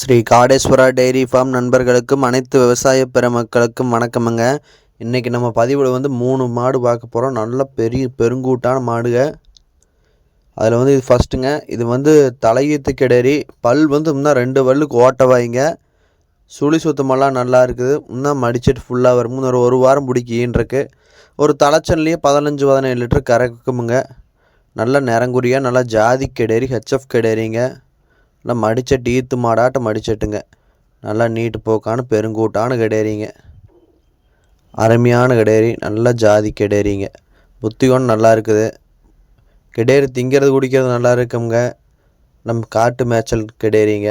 Sri Kadeswara dairy farm நண்பர்களுக்கும் அனைத்து விவசாய பெருமக்களுக்கும் வணக்கமுங்க. இன்றைக்கி நம்ம பதிவில் வந்து மூணு மாடு பார்க்க போகிறோம் நல்ல பெரிய பெருங்கூட்டான மாடுங்க. அதில் வந்து இது ஃபஸ்ட்டுங்க இது வந்து தலையீத்து கிடரி. பல் வந்து இன்னும் ரெண்டு பல்லுக்கு ஓட்டவாயிங்க சுழி சுத்தமெல்லாம் நல்லா இருக்குது. இன்னும் மடிச்சிட்டு ஃபுல்லாக வரும். ஒரு ஒரு வாரம் பிடிக்கின்றிருக்கு. ஒரு தலைச்சன்லேயே பதினஞ்சு பதினேழு லிட்டர் கறக்குமுங்க. நல்ல நிறங்குறியாக நல்லா ஜாதி கிடரி ஹெச்எஃப் கிடரிங்க. நல்லா மடிச்சட்டு ஈத்து மாடாட்டம் மடிச்சட்டுங்க. நல்லா நீட்டு போக்கான பெருங்கூட்டான கிடேரிங்க. அருமையான கிடேரி நல்ல ஜாதி கிடேறிங்க புத்தி ஒன்று நல்லா இருக்குது கிடேரி திங்கிறது குடிக்கிறது நல்லா இருக்குங்க நம்ம காட்டு மேய்ச்சல் கிடேரிங்க.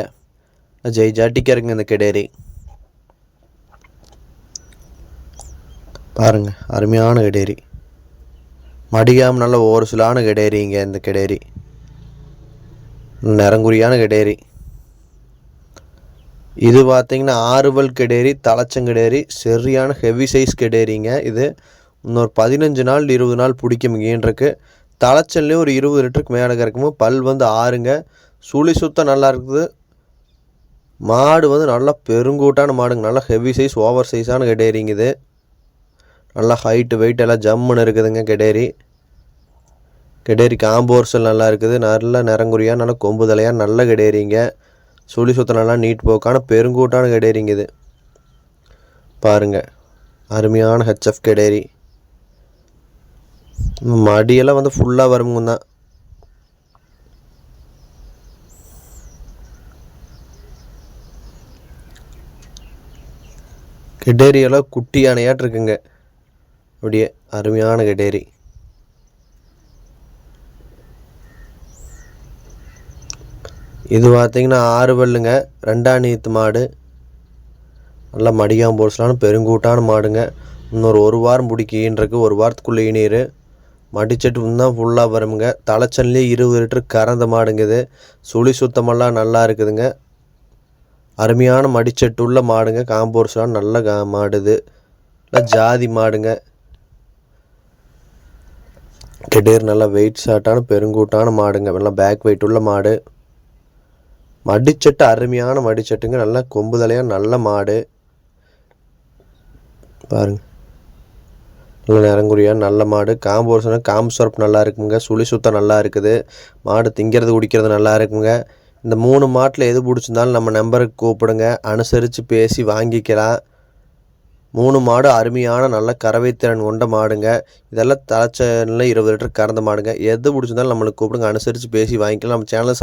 ஜெய் ஜாட்டிக்கருங்க இந்த கிடேரி. பாருங்க அருமையான கிடேரி. மடியாமல் நல்ல ஒரு சிலான கிடேரிங்க இந்த கிடேரி. நிறங்குறியான கெடேரி. இது பார்த்தீங்கன்னா ஆறுவல் கிடேரி தலைச்சங்கிடேரி சரியான ஹெவி சைஸ் கெடேரிங்க இது. இன்னொரு பதினஞ்சு நாள் இருபது நாள் பிடிக்கும் முயன்றிருக்கு தலைச்சல்லையும் ஒரு இருபது லிட்டருக்கு மேலே கறக்குமோ பல் வந்து ஆறுங்க. சுழி சுத்தம் நல்லா இருக்குது. மாடு வந்து நல்லா பெருங்கூட்டான மாடுங்க. நல்லா ஹெவி சைஸ் ஓவர் சைஸான கெடேரிங்க இது. நல்லா ஹைட்டு வெயிட் எல்லாம் ஜம்முன்னு இருக்குதுங்க கிடேரி. கிடேரி காம்போர்சல் நல்லா இருக்குது நல்ல நிறங்குறியாக நல்ல கொம்பு தலையாக நல்ல கெடேரிங்க. சுழி சுத்தனெல்லாம் நீட் போக்கான பெருங்கூட்டான கெடேரிங்க இது. பாருங்க அருமையான ஹெச்எஃப் கெடேரி. மடியெல்லாம் வந்து ஃபுல்லாக வருங்க தான் கெடேரியெல்லாம் குட்டி யானையாட்டு இருக்குங்க அப்படியே அருமையான கிடேரி. இது பார்த்திங்கன்னா ஆறு பல்லுங்க ரெண்டாம் நீத்து மாடு. நல்லா மடியாம் போர்ஸ்லான பெருங்கூட்டான மாடுங்க. இன்னொரு ஒரு வாரம் பிடிக்கின்றக்கு ஒரு வாரத்துக்குள்ளே இனீர் மடிச்சட்டு தான் ஃபுல்லாக வருமுங்க. தலைச்சன்லேயே இருபது லிட்டர் கறந்த மாடுங்குது சுழி சுத்தமெல்லாம் நல்லா இருக்குதுங்க. அருமையான மடிச்சட்டு உள்ள மாடுங்க. காம்போர்ஸ்லாம் நல்ல கா மாடுது நல்லா ஜாதி மாடுங்க. கெடேர் நல்லா வெயிட் ஷார்ட்டான பெருங்கூட்டான மாடுங்க. நல்லா பேக் வெயிட் உள்ள மாடு. மடிச்சட்டு அருமையான மடிச்சட்டுங்க. நல்லா கொம்பு தலையாக நல்ல மாடு. பாருங்க. நல்ல நிறங்குறியாக நல்ல மாடு. காம்போர்சனா காம்பு சுரப்பு நல்லா இருக்குங்க. சுழி சுத்தம் நல்லா இருக்குது. மாடு திங்கிறது குடிக்கிறது நல்லா இருக்குங்க. இந்த மூணு மாட்டில் எது பிடிச்சிருந்தாலும் நம்ம நம்பருக்கு கூப்பிடுங்க. அனுசரித்து பேசி வாங்கிக்கலாம். மூணு மாடு அருமையான நல்ல கறவைத்திறன் கொண்ட மாடுங்க. இதெல்லாம் தலைச்சனில் இருபது லிட்டர் கறந்த மாடுங்க. எது பிடிச்சிருந்தாலும் நம்மளுக்கு கூப்பிடுங்க. அனுசரித்து பேசி வாங்கிக்கலாம். நம்ம சேனலை